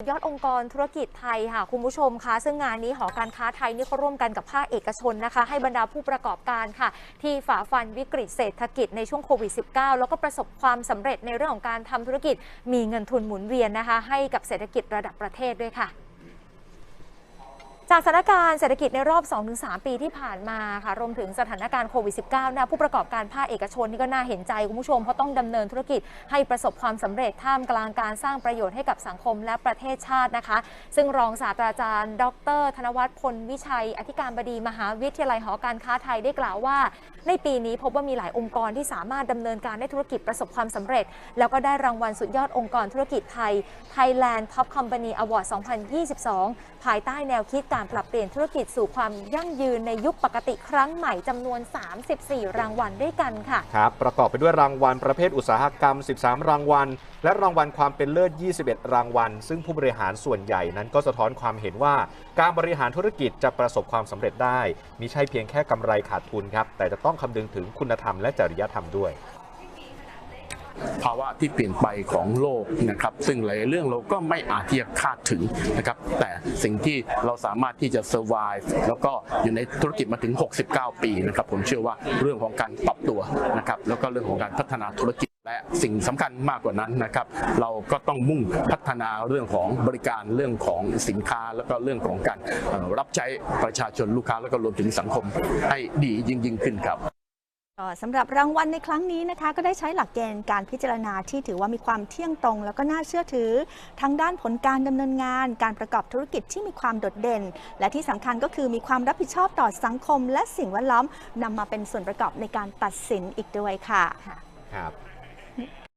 ยอดองค์กรธุรกิจไทยค่ะคุณผู้ชมคะซึ่งงานนี้หอการค้าไทยนี่เขาร่วมกันกับภาคเอกชนนะคะ ให้บรรดาผู้ประกอบการค่ะ ที่ฝ่าฟันวิกฤตเศรษฐกิจในช่วงโควิด -19 แล้วก็ประสบความสำเร็จในเรื่องของการทำธุรกิจ มีเงินทุนหมุนเวียนนะคะ ให้กับเศรษฐกิจระดับประเทศด้วยค่ะ จากสถานการณ์เศรษฐกิจในรอบ 2-3 ปีที่ผ่านมาค่ะ รวมถึงสถานการณ์โควิด -19 นะผู้ประกอบการภาคเอกชนนี่ก็น่าเห็นใจ คุณผู้ชม เพราะต้องดำเนินธุรกิจให้ประสบความสำเร็จท่ามกลางการสร้างประโยชน์ให้กับสังคมและประเทศชาตินะคะ ซึ่งรองศาสตราจารย์ ดร ธนวัฒน์พลวิชัย อธิการบดีมหาวิทยาลัยหอการค้าไทยได้กล่าวว่า ในปีนี้พบว่ามีหลายองค์กรที่สามารถดำเนินการได้ธุรกิจประสบความสำเร็จ แล้วก็ได้รางวัลสุดยอดองค์กรธุรกิจไทย Thailand Top Company Award 2022 ภายใต้แนวคิดการการปรับเปลี่ยนธุรกิจสู่ความยั่งยืนในยุคปกติครั้งใหม่จำนวน 34 รางวัลด้วยกันค่ะ ครับประกอบไปด้วยรางวัลประเภทอุตสาหกรรม 13 รางวัล และรางวัลความเป็นเลิศ 21 รางวัล ซึ่งผู้บริหารส่วนใหญ่นั้นก็สะท้อนความเห็นว่า การบริหารธุรกิจจะประสบความสำเร็จได้มิใช่เพียงแค่กำไรขาดทุนครับแต่จะต้องคำนึงถึงคุณธรรมและจริยธรรมด้วย ภาวะที่เปลี่ยนไปของโลกนะครับ ซึ่งหลายเรื่องเราก็ไม่อาจที่จะคาดถึงนะครับ แต่สิ่งที่เราสามารถที่จะ survive แล้วก็อยู่ในธุรกิจมาถึง 69 ปีนะครับ ผมเชื่อว่าเรื่องของการปรับตัวนะครับ แล้วก็เรื่องของการพัฒนาธุรกิจและสิ่งสำคัญมากกว่านั้นนะครับ เราก็ต้องมุ่งพัฒนาเรื่องของบริการเรื่องของสินค้า แล้วก็เรื่องของการรับใช้ประชาชนลูกค้าแล้วก็รวมถึงสังคมให้ดียิ่งยิ่งขึ้นครับ สำหรับรางวัลในครั้งนี้นะคะก็ได้ใช้หลักเกณฑ์การพิจารณาที่ถือว่ามีความเที่ยงตรง แล้วก็น่าเชื่อถือทั้งด้านผลการดำเนินงาน การประกอบธุรกิจที่มีความโดดเด่น และที่สำคัญก็คือมีความรับผิดชอบต่อสังคม และสิ่งแวดล้อมนำมาเป็นส่วนประกอบในการตัดสินอีกด้วยค่ะครับ